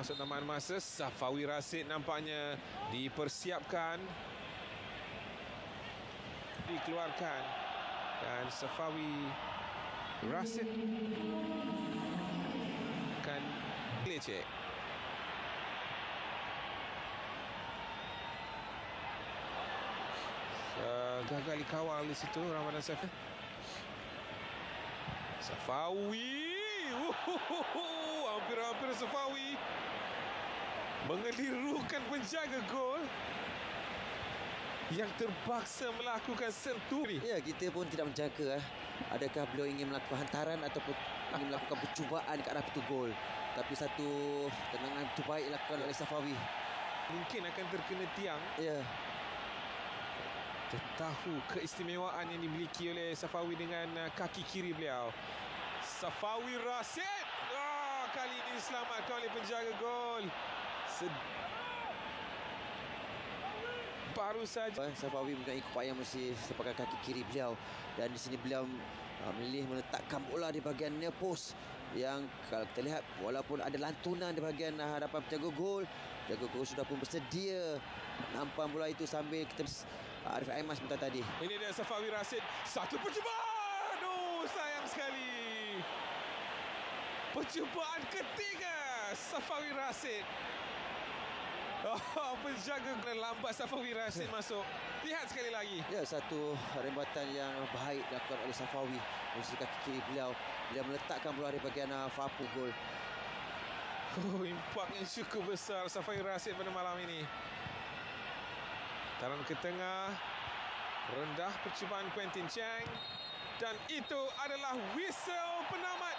masuk taman masa Safawi Rasid nampaknya dipersiapkan dikeluarkan dan Safawi Rasid akan lecek Uh, gagal dikawal di situ Ramadan Safi. Safawi. Uhuhuhu. Hampir-hampir Safawi mengelirukan penjaga gol yang terpaksa melakukan sentuh. Ya, kita pun tidak menjangka eh. Adakah beliau ingin melakukan hantaran ataupun ingin melakukan percubaan ke arah pintu gol. Tapi satu tendangan terbaik dilakukan oleh Safawi. Mungkin akan terkena tiang. Ya, Tahu keistimewaan yang dimiliki oleh Safawi dengan uh, kaki kiri beliau. Safawi Rasid. Oh, kali ini diselamatkan oleh penjaga gol. Sed- Baru saja Eh, Safawi mempunyai keupayaan mesti sepakai kaki kiri beliau dan di sini beliau uh, memilih meletakkan bola di bahagian near post yang kalau kita lihat walaupun ada lantunan di bahagian uh, hadapan penjaga gol penjaga gol sudah pun bersedia nampak bola itu sambil kita Arif Aiman sebentar tadi Ini dia Safawi Rasid. Satu percubaan. Oh, sayang sekali. Percubaan ketiga Safawi Rasid. Oh, penjaga lambat Safawi Rasid masuk. Lihat sekali lagi. ya satu rembatan yang baik dilakukan oleh Safawi sisi kaki kiri beliau beliau meletakkan bola di bahagian uh, fapu gol Oh, impak yang cukup besar Safai Rasid pada malam ini. Taran ke tengah. Rendah percubaan Quentin Chang dan itu adalah whistle penamat.